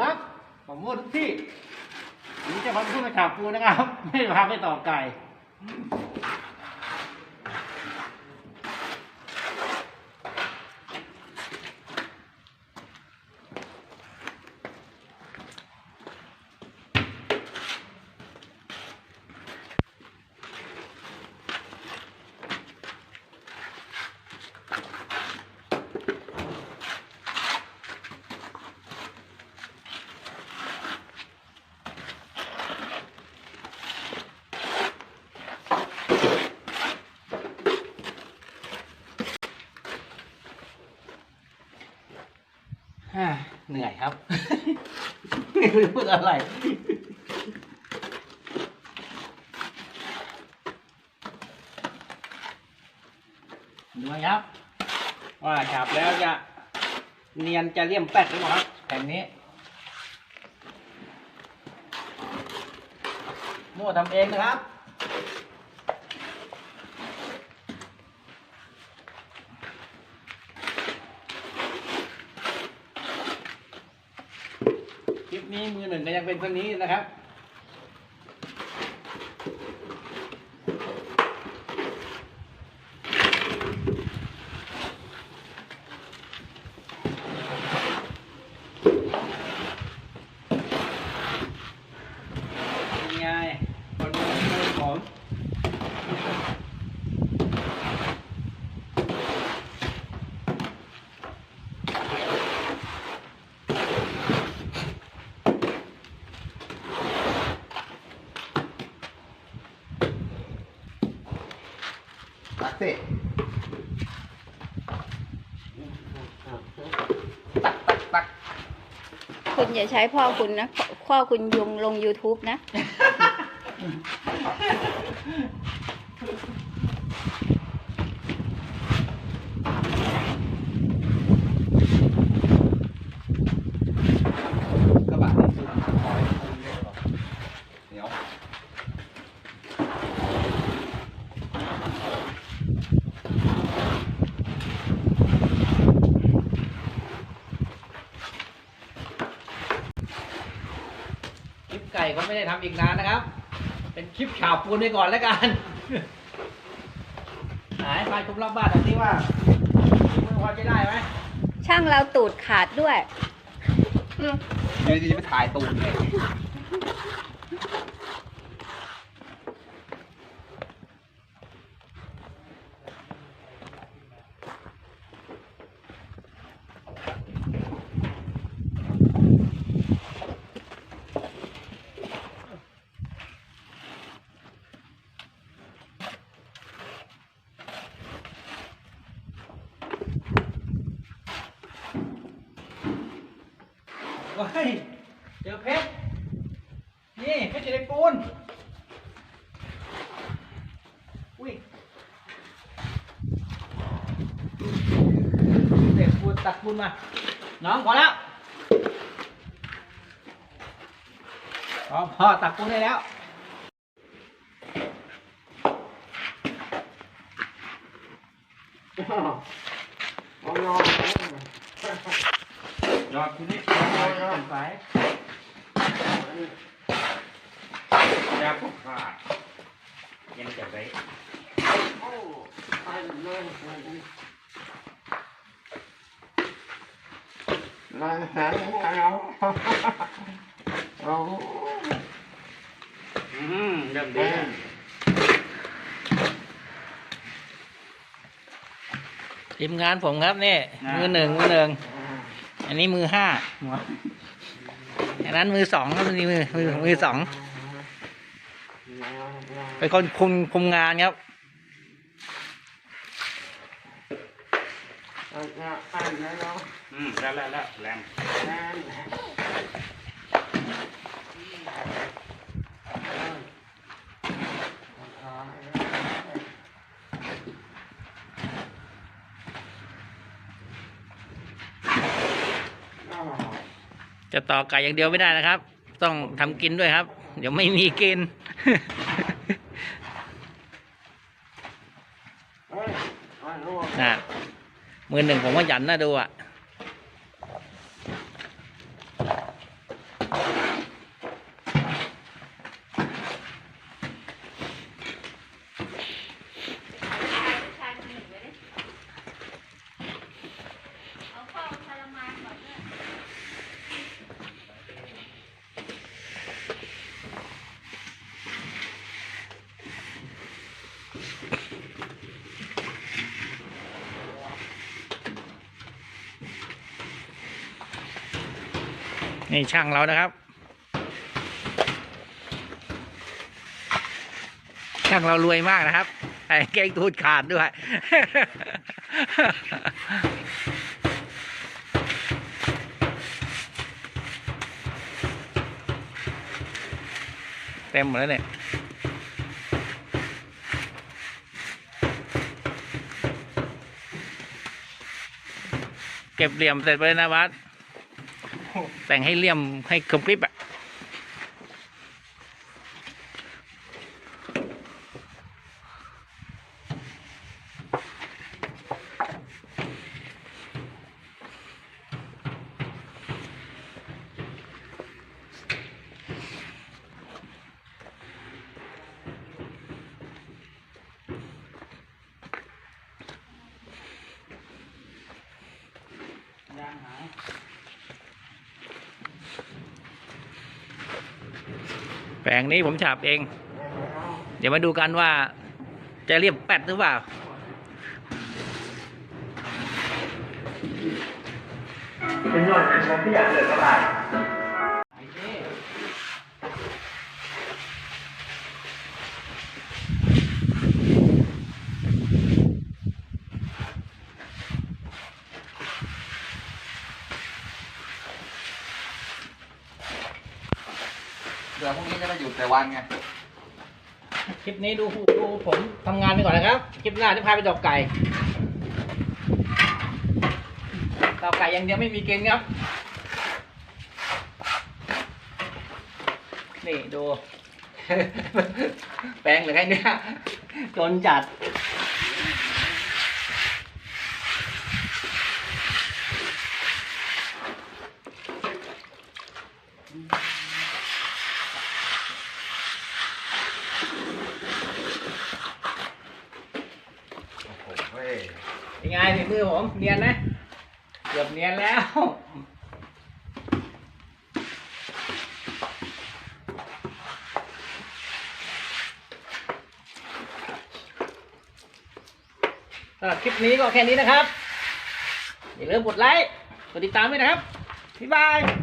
ครับผมพูดทุกที่นี่จะมาพูดมาฉาบปูนะครับ ไม่พาไปต่อไก่ ฮ่าเหนื่อยครับ ไม่รู้พูดอะไรดูครับ ว่าฉาบแล้วจะเนียนจะเลี่ยมแปดหรือเปล่าครับแผ่นนี้มั่วทำเองนะครับ นี้มือหนึ่งก็ยังเป็นคนนี้นะครับ เป็นไงคนมือมือผมตัก สิตักตักตักคุณอย่าใช้พ่อคุณนะพ่อคุณยงลง YouTube นะกระบะนี่สุดขอให้คุณเล็กหรอเดี๋ยว คลิป ไก่ก็ไม่ได้ทำอีกนานนะครับ เป็นคลิปข่าวปูนไปก่อนแล้วกันหายไปทุกรอบบ้านหน่อยสิว่ามันพอจะได้ไหมช่างเราตูดขาดด้วยเดี๋ยวจะไปถ่ายตูดเลย ว้ยเจอเพชร นี่เพชรอยู่ในปูน อุ้ยเด็กปูนตักปูนมา น้องพอแล้วพอพอตักปูนได้แล้ว ทีนี้ยอดสายยาพวกขาดยังจะได้อืมเริ่มดีทีมงานผมครับนี่มือหนึ่งมือหนึ่ง อันนี้มือห้าอันนั้นมือสองครับนี่มือมือมือสองเป็นคนคุมคุมงานครับอืมแล้วแล้วแล้วแรง จะต่อไก่อย่างเดียวไม่ได้นะครับ ต้องทำกินด้วยครับ เดี๋ยวไม่มีกินนะมือหนึ่งผมว่าหยันน่าดูอะ นี่ช่างเรานะครับ ช่างเรารวยมากนะครับไอ้เก่งทูดขาดด้วย เต็มหมดแล้วเนี่ยเก็บเหลี่ยมเสร็จไปแล้วนะวัด แต่งให้เลี่ยมให้คมกริบอะ ลงนี้ผมฉาบเอง เดี๋ยวมาดูกันว่า จะเรียบแปดหรือเปล่า เป็นยอดเป็นที่อยากเลยก็ได้ เดี๋ยวพรุ่งนี้จะมาอยู่แต่วันไง คลิปนี้ดูดูผมทำงานไปก่อนนะครับ คลิปหน้าจะพาไปดอกไก่ดอกไก่อย่างเดียวไม่มีกินครับ นี่ดู แปลงเหรือไงเนี่ยจนจัด โอ้โหเฮ้ย เป็น ไงฝีมือผมเนียนนะเกือบเนียนแล้วสำหรับคลิปนี้ก็แค่นี้นะครับ อย่าลืมกดไลค์ กดติดตามด้วยนะครับ บ๊ายบาย